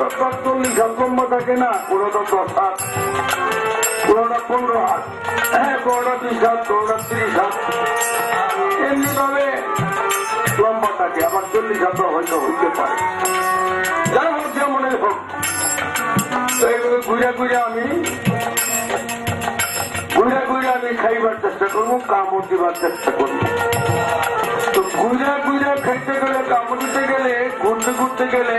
সরকার চল্লিশ হাত লম্বা থাকে না কোনোটা দশ হাত কোনোটা পনেরো হাত। হ্যাঁ কোনোটা বিশ হাত হাত। লম্বা থাকে, আবার চল্লিশ হাত হয়তো হইতে পারে। যাই হোক, যেমনই হোক ঘুরে ঘুরে আমি, ঘুরে ঘুরে আমি খাইবার চেষ্টা করব, কামড় দিবার চেষ্টা করব। তো ঘুরে ঘুরে খাইতে গেলে, কামড় দিতে গেলে, ঘুরতে ঘুরতে গেলে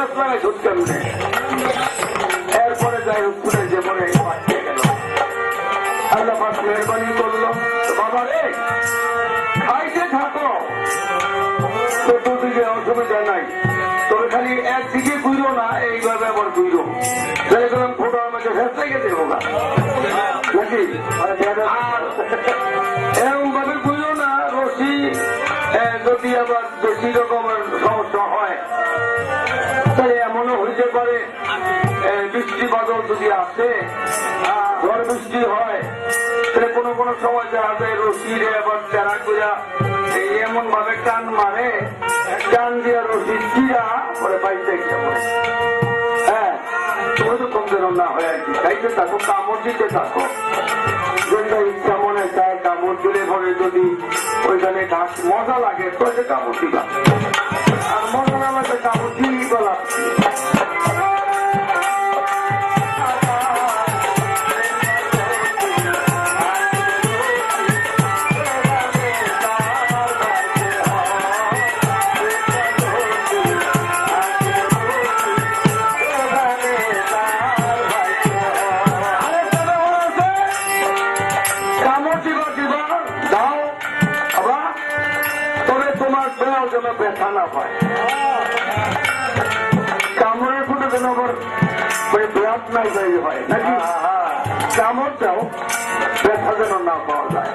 গেছ কেমনে এরপরে যাই হোক শুনে যে পরে গেল। মেহরবানি করল। বাবা রে, খাইতে থাকো। চতুর্দিকে অসুবিধা নাই। তবে খালি একদিকে বুঝলো না, এইভাবে আবার তাই গেলাম ফটো আমাকে ফেসতে গেছে হোক নাকি? আর এরকম ভাবে বুঝলো না, রশি। যদি আবার বেশি রকমের সমস্যা হয় এ, বৃষ্টি বাদল যদি আসে ঝড় বৃষ্টি হয় তাহলে কোনো কোনো সময় দেখা যায় রশি আবার চারা এই এমন ভাবে টান মারে টান দিয়া রশি চিরা পরে বাইতে। হ্যাঁ তুমি তো কম যেন না হয় আর কি। খাইতে থাকো কামড় দিতে থাকো। যেটা ইচ্ছা মনে চায় কামড় দিলে পরে যদি ওইখানে ঘাস মজা লাগে তো সে কামড় দিবা। দেওয়ার যেন ব্যথা না পায়। কামড়ের কোনো যেন আবার মানে ব্লাড নাই যাই হয়। নাকি? কামড়টাও ব্যথা যেন না পাওয়া যায়।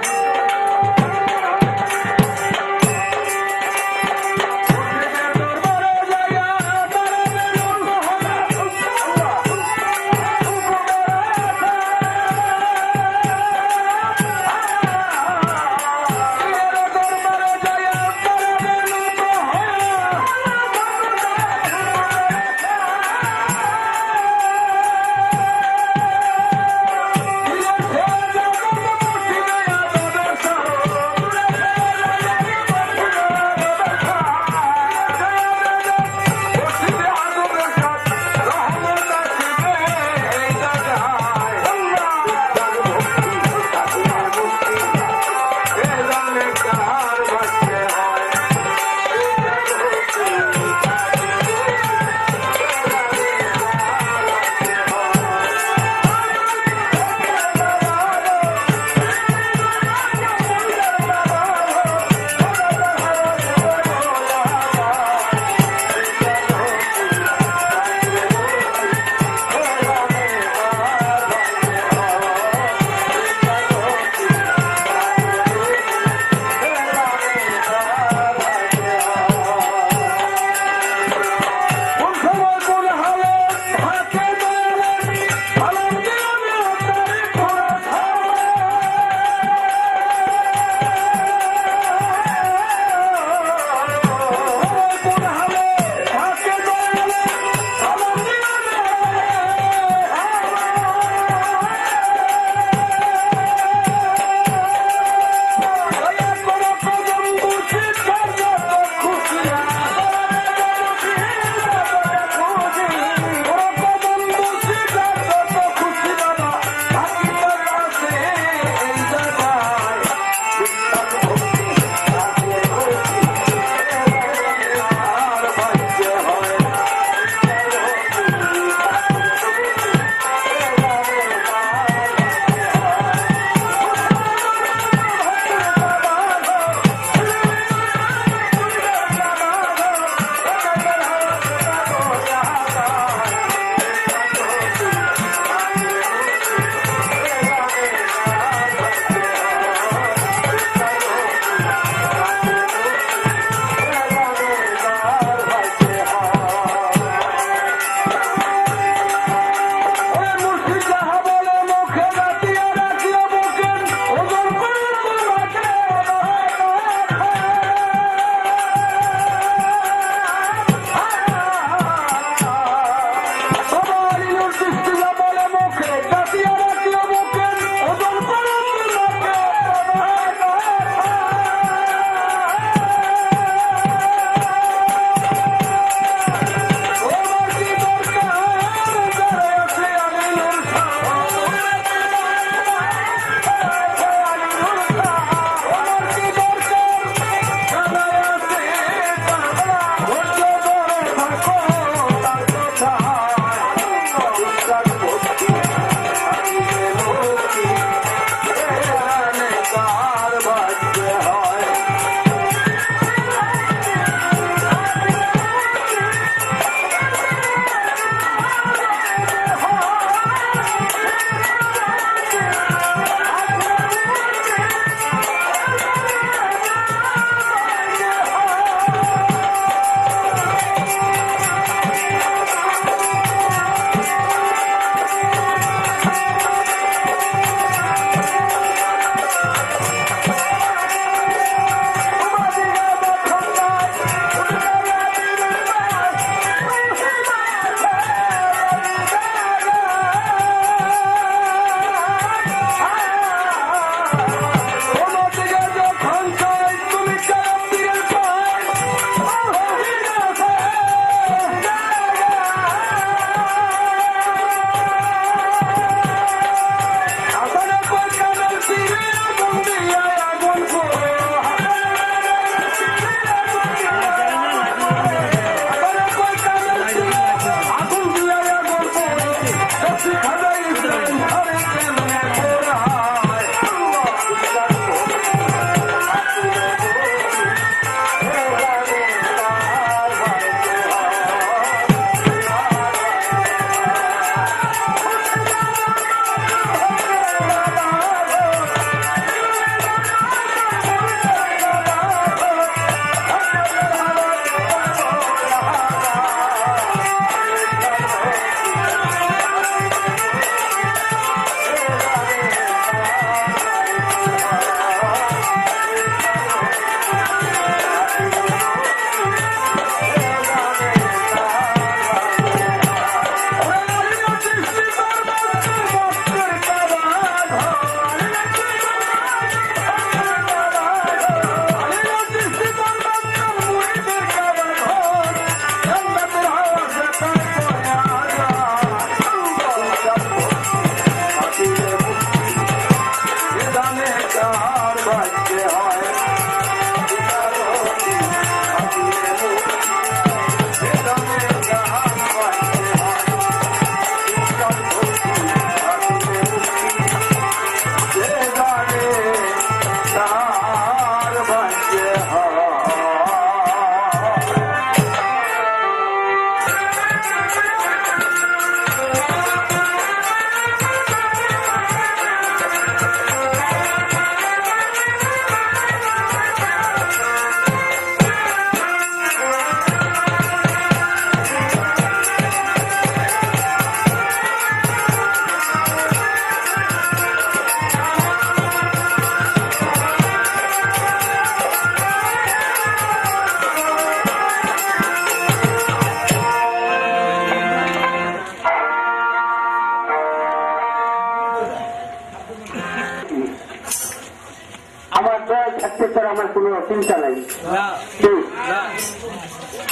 আমার জয় থাকতে চাই আমার কোনো চিন্তা নাই।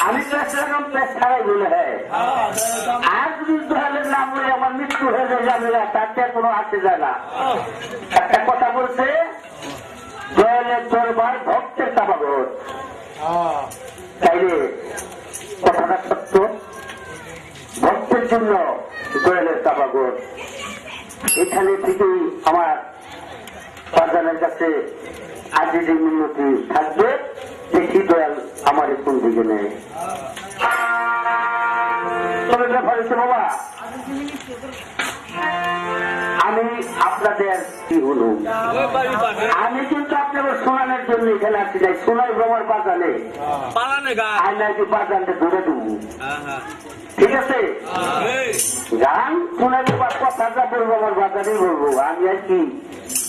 আমি প্রেসারাম বলে হ্যাঁ। আর যদি জোহালের নাম বলে আমার মৃত্যু হয়ে যায় যাবে না তাতে কোনো আসে যায় না। একটা কথা বলছে জয়ালের দরবার ভক্তের তাপাগর তাইলে কথাটা সত্য? ভক্তের জন্য জয়ালের তাপাগর এখানে থেকেই আমার বাজানের কাছে আজকে যে উন্নতি থাকবে দেখি দয়াল আমার কোন দিকে নেই। তবে ব্যাপার হচ্ছে বাবা আমি আপনাদের কি হলো? আমি কিন্তু আপনাদের শোনানোর জন্য এখানে আসছি নাই সোনার পালানে গা আর নাকি বাজানটা ধরে দেবো। হ্যাঁ হ্যাঁ ঠিক আছে? গান শোনালে বা কথাটা বলব আমার বাজারেই বলব। আমি আর কি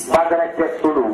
বাজার একটা শুনব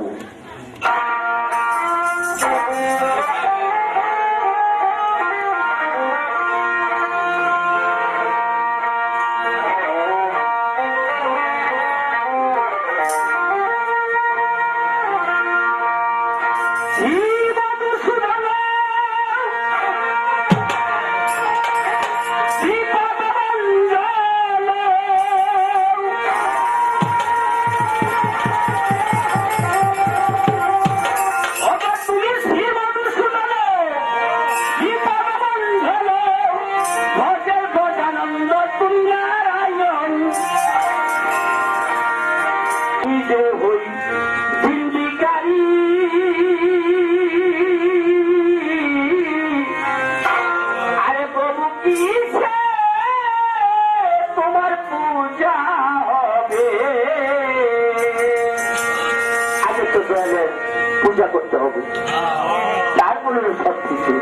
করতে হবে। তারপরে সবকিছু।